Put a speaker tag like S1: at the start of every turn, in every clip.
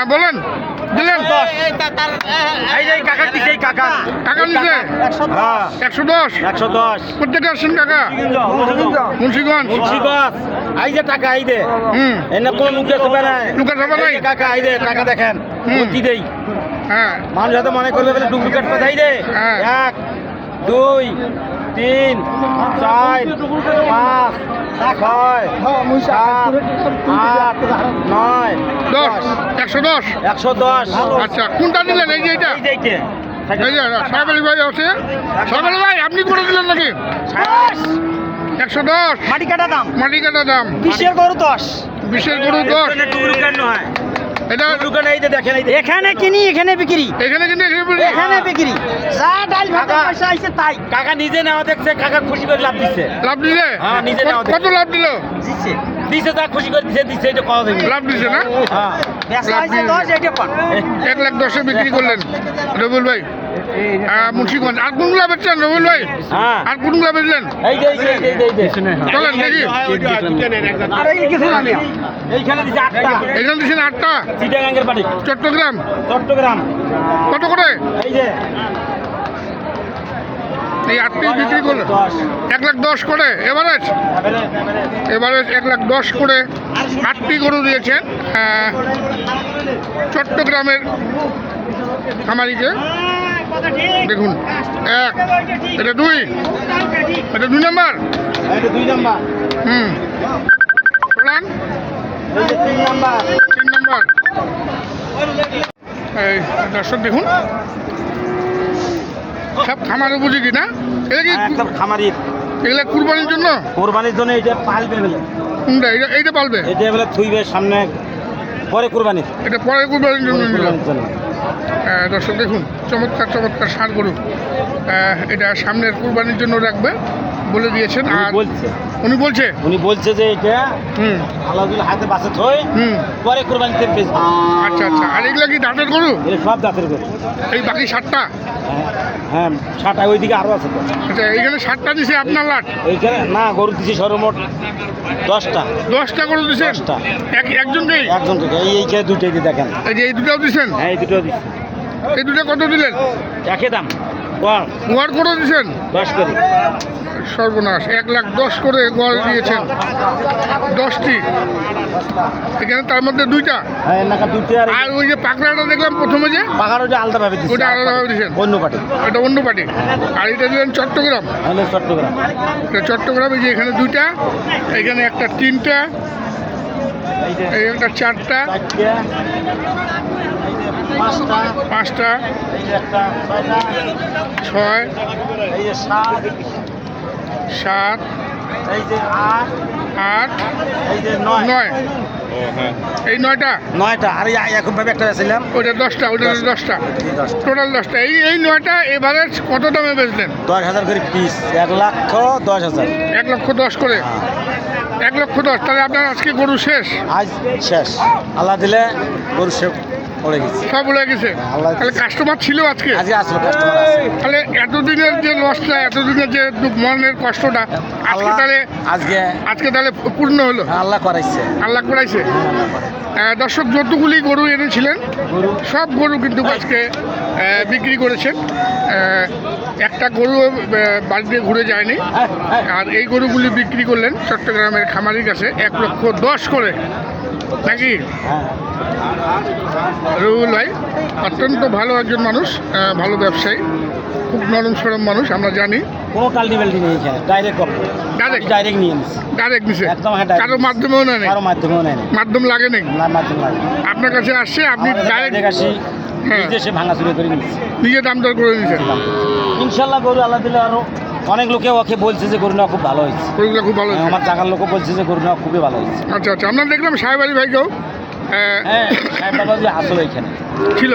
S1: হ্যাঁ বলেন
S2: দিলেন কাকা কাকা নিচে হ্যাঁ। একশো দশ একশো দশ
S1: প্রত্যেকে আসছেন কাকা মুন্সিগঞ্জ
S2: মুন্সিগঞ্জ আই যে টাকা আই হুম এনে কোন লুকে হবে না কাকা আই দে টাকা দেখেন বুদ্ধি দেই হ্যাঁ মানুষ হয়তো মনে করলে ডুপ্লিকেট কথা আই হ্যাঁ। এক দুই তিন চার পাঁচ ছয় নয় একশো দশ একশো
S1: আচ্ছা কোনটা এটা আছে আপনি একশো দশ মাটি কাটা দাম মাটি কাটা দাম
S2: বিশের গরু দশ
S1: বিশের গরু দশ
S2: এটা দোকানে এই দেখেন এই এখানে কিনি এখানে বিক্রি এখানে কিনি এখানে বিক্রি যা ডাল ভাত পয়সা আইছে তাই কাকা নিজে নাও দেখছে কাকা খুশি করে লাভ দিছে লাভ দিছে হ্যাঁ নিজে নাও
S1: কত লাভ দিল দিছে
S2: দিছে তা খুশি করে দিছে দিছে এটা কথা দেখি
S1: লাভ দিছে না হ্যাঁ
S2: ব্যবসা আইছে 10 এটা পান
S1: 1 লাখ 10 বিক্রি করলেন রবুল ভাই মুন্সিগঞ্জ আর কোনগুলা বেচলেন রবিন ভাই আর কোনগুলা বেচলেন চলেন দেখি এখানে দিচ্ছেন আটটা চট্টগ্রাম চট্টগ্রাম কত করে এই আটটি বিক্রি করলো এক লাখ দশ করে এভারেজ এভারেজ এক লাখ দশ করে আটটি গরু দিয়েছে চট্টগ্রামের খামারিকে দেখুন এক এটা দুই এটা দুই নাম্বার
S2: হ্যাঁ, দুই নাম্বার হুম তিন নাম্বার
S1: তিন নাম্বার এই দর্শক দেখুন সব খামারে বুঝি কি না এটা কি হ্যাঁ,
S2: একদম খামারির
S1: এগুলা কুরবানির জন্য
S2: কুরবানির জন্য এটা পালবে না এটা এইটা পালবে এটা এবেলা থুইবে সামনে পরে কুরবানির
S1: এটা পরে কুরবানির জন্য দর্শক দেখুন চমৎকার চমৎকার ষাঁড় গরু এটা সামনের কুরবানির জন্য রাখবে বলে দিয়েছেন আর উনি বলছে
S2: উনি বলছে যে এটা হুম আলাদা হাতে বাসে থই হুম পরে কুরবানি তে
S1: আচ্ছা আচ্ছা আর এগুলা কি দাঁতের গরু সব দাঁতের গরু এই বাকি সাতটা
S2: হ্যাঁ ষাটা ওইদিকে আরও আছে তো
S1: আচ্ছা এইখানে ষাটটা দিছে আপনার লাট
S2: এইখানে না গরু দিছি সর্বমোট দশটা
S1: দশটা গরু দিছে দশটা একজন একজন
S2: একজনকে এই এইখানে দুটো দিয়ে দেখেন
S1: এই যে এই দুটোও দিচ্ছেন
S2: হ্যাঁ এই দুটোও দিচ্ছি
S1: এই দুটো কত দিলেন
S2: একই দাম গড়
S1: করে দিয়েছেন সর্বনাশ এক লাখ দশ করে গড় দিয়েছেন দশটি এখানে তার মধ্যে দুইটা হ্যাঁ, আর ওই যে পাকড়াটা দেখলাম প্রথমে যে
S2: পাকড়া আলাদাভাবে
S1: ওটা আলাদাভাবে দিয়েছেন অন্য পার্টি এটা অন্য পার্টি আর এটা দিলেন চট্টগ্রাম
S2: হ্যাঁ, চট্টগ্রাম
S1: চট্টগ্রামে যে এখানে দুইটা এখানে একটা তিনটা এই একটা চারটা পাঁচটা ছয় সাত আট নয় এই নয়টা
S2: নয়টা আর এখন ভাবে একটা বেছিলাম
S1: ওইটা দশটা ওইটা দশটা টোটাল দশটা এই এই নয়টা এভারেজ কত দামে বেচলেন
S2: দশ হাজার করে পিস এক লক্ষ দশ হাজার
S1: এক লক্ষ দশ করে হ্যাঁ। এক লক্ষ দশ তাহলে আপনার আজকে গরু শেষ
S2: আজ শেষ আল্লাহ দিলে গরু শেষ পড়ে গেছে সব উড়ে গেছে
S1: হ্যাঁ, তাহলে কাস্টমার ছিল আজকে আজকে আসলো তাহলে এতদিনের যে লসটা এতদিনের যে মনের কষ্টটা হ্যাঁ, আজকে তাহলে আজকে আজকে তাহলে পূর্ণ হলো
S2: হ্যাঁ, আল্লাহ করাইছে
S1: আল্লাহ করাইছে দর্শক যতগুলি গরু এনেছিলেন সব গরু কিন্তু আজকে বিক্রি করেছেন একটা গরু বাড়িতে ঘুরে যায়নি আর এই গরুগুলি বিক্রি করলেন চট্টগ্রামের খামারির কাছে এক লক্ষ দশ করে নাকি রুহুল ভাই অত্যন্ত ভালো একজন মানুষ ভালো ব্যবসায়ী খুব নরম সরম মানুষ আমরা জানি
S2: ডাইরেক্ট ডাইরেক্ট নিয়ে
S1: ডাইরেক্ট একদম হ্যাঁ কারো মাধ্যমেও মাধ্যমেও নেই মাধ্যম লাগে নেই
S2: লাগে
S1: আপনার কাছে আসছে আপনি
S2: হ্যাঁ। ভাঙা করে দাম দর করে ইনশাল্লাহ গরু আল্লাহ দিলে আরও অনেক লোকে ওকে বলছে যে গরু খুব ভালো হয়েছে খুব ভালো আমার জাগার লোকও বলছে যে গরু খুবই ভালো হয়েছে
S1: আচ্ছা আচ্ছা আমরা দেখলাম হ্যাঁ, সাহেব আলী ভাইকেও হ্যাঁ ছিল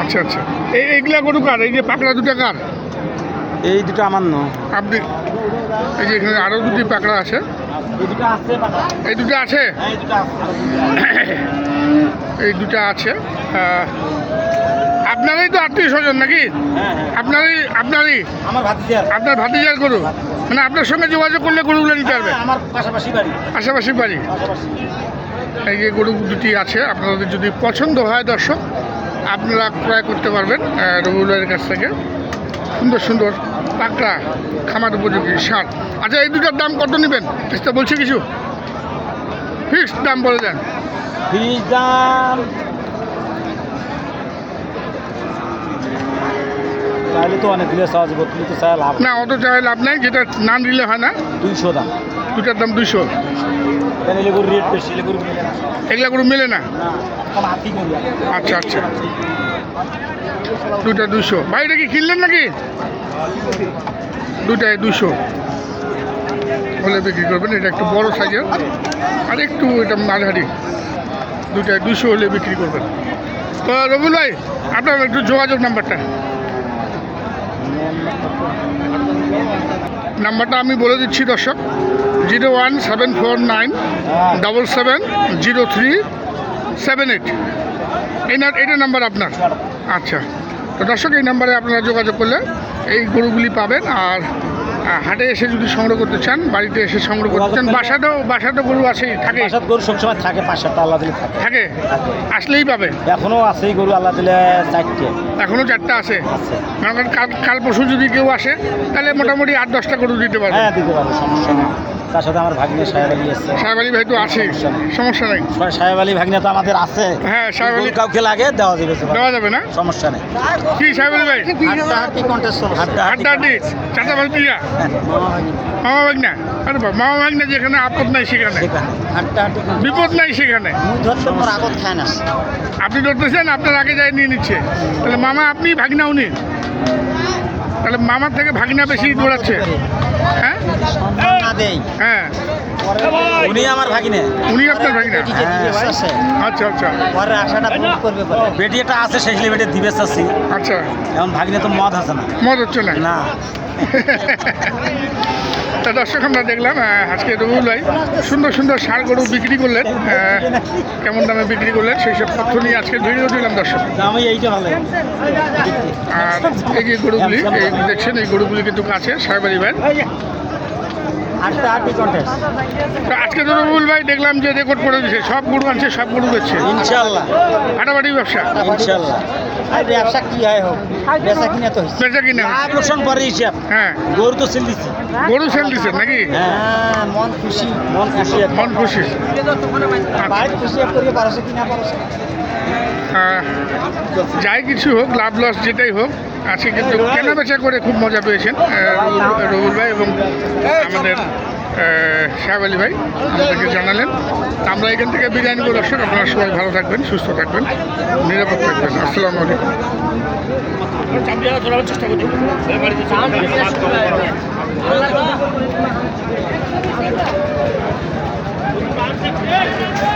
S1: আচ্ছা আচ্ছা এই এই পাকড়া দুটো এই দুটো আমার এই যে এখানে আরও দুটি পাকড়া আছে এই দুটো আছে এই দুটো আছে হ্যাঁ, আপনারই তো আত্মীয় স্বজন নাকি হ্যাঁ, হ্যাঁ। আপনারই আপনারই আমার ভাতিজার আপনার ভাতিজার গরু মানে আপনার সঙ্গে যোগাযোগ করলে গরুগুলো নিতে পারবে হ্যাঁ,
S2: আমার পাশাপাশি বাড়ি
S1: পাশাপাশি বাড়ি এই যে গরু দুটি আছে আপনাদের যদি পছন্দ হয় দর্শক আপনারা ক্রয় করতে পারবেন রবিউলের কাছ থেকে সুন্দর সুন্দর পাকড়া খামার উপযোগী সার আচ্ছা এই দুটার দাম কত নেবেন বলছে কিছু ফিক্সড দাম বলে দেন
S2: ফিক্সড দাম চাইলে তো অনেক দিলে সহজ করতে তো চাই লাভ
S1: না অত চাই লাভ নাই যেটা না দিলে হয় না দুইশো দাম দুটার দাম দুইশো
S2: এলেগুর রেট বেশি এলেগুর মেলে না
S1: এগুলা গরু মেলে না আচ্ছা আচ্ছা দুটা দুশো বাড়িটা কি কিনলেন নাকি দুটায় দুশো হলে বিক্রি করবেন এটা একটু বড় সাইজের আর একটু এটা মাঝারি দুটায় দুশো হলে বিক্রি করবেন তো রবুল ভাই আপনার একটু যোগাযোগ নাম্বারটা নাম্বারটা আমি বলে দিচ্ছি দর্শক zero one seven four nine double seven zero three seven eight না এটা নাম্বার আপনার আচ্ছা তো দর্শক এই নাম্বারে আপনারা যোগাযোগ করলে এই গরুগুলি পাবেন আর হাটে এসে যদি সংগ্রহ করতে চান বাড়িতে এসে সংগ্রহ করতে চান বাসাটাও বাসাটা গরু আছেই
S2: থাকে গরু সবসময় থাকে পাঁচটা আল্লাহ দিলে থাকে
S1: থাকে আসলেই পাবে
S2: এখনো আছে গরু আল্লাহ দিলে চারটে
S1: এখনো চারটা আছে কাল কাল পরশু যদি কেউ আসে তাহলে মোটামুটি আট দশটা গরু দিতে পারে
S2: হ্যাঁ দিতে সমস্যা তার সাথে আমার ভাগ্নে সাহেব আলী এসছে
S1: সাহেব আলী ভাই তো আছে সমস্যা নেই
S2: সাহেব আলী ভাগ্নে তো আমাদের আছে
S1: হ্যাঁ সাহেব আলী কাউকে লাগে দেওয়া যাবে দেওয়া যাবে না সমস্যা নেই কি সাহেব আলী ভাই
S2: হাড্ডাহাড্ডি কন্টেস্ট
S1: চলছে হাড্ডাহাড্ডি চাচা ভাই পিয়া মামা ভাগ্না আরে বাবা মামা ভাগ্না যেখানে আপদ নাই সেখানে হাড্ডাহাড্ডি বিপদ নাই সেখানে
S2: ধরতে পর আগত খায় না
S1: আপনি ধরতেছেন আপনার আগে যাই নিয়ে নিচ্ছে তাহলে মামা আপনি ভাগ্না উনি তাহলে মামার থেকে ভাগিনা বেশি দৌড়াচ্ছে হ্যাঁ হ্যাঁ
S2: উনি আমার ভাগিনে
S1: উনি ভাগিনে
S2: হ্যাঁ, হ্যাঁ, আচ্ছা, আচ্ছা আচ্ছা আছে আচ্ছা এখন ভাগিনে তো মদ আছে না মদ হচ্ছে না
S1: তা দর্শক আমরা দেখলাম আজকে রবিউলাই সুন্দর সুন্দর সার গরু বিক্রি করলেন কেমন দামে বিক্রি করলেন সেই সব তথ্য নিয়ে আজকে ভিডিও দিলাম দর্শক আমি এইটা ভালো আর এই যে গরুগুলি এই দেখছেন এই গরুগুলি কিন্তু কাছে সাহেবারি ভ্যান আজকে তো রবিউল ভাই দেখলাম যে রেকর্ড করে দিচ্ছে সব গরু আনছে সব গরু বেচছে ইনশাল্লাহ ফাটাফাটি ব্যবসা
S2: ইনশাল্লাহ আর ব্যবসা কি হয় হোক বেচা কিনা তো বেচা কিনা লাভ লোকসান হিসাব হ্যাঁ গরু তো সেল দিছে
S1: গরু সেল দিছে নাকি
S2: হ্যাঁ মন খুশি মন খুশি মন খুশি আচ্ছা। বাড়ির খুশি করিয়ে পারছে কিনা পারছে
S1: যাই কিছু হোক লাভ লস যেটাই হোক আজকে কিন্তু বেচা করে খুব মজা পেয়েছেন রুবুল ভাই এবং আমাদের সাহেব আলী ভাই আপনাকে জানালেন আমরা এখান থেকে বিরিয়ানি করে আসছেন আপনারা সবাই ভালো থাকবেন সুস্থ থাকবেন নিরাপদ থাকবেন আসসালামু আলাইকুম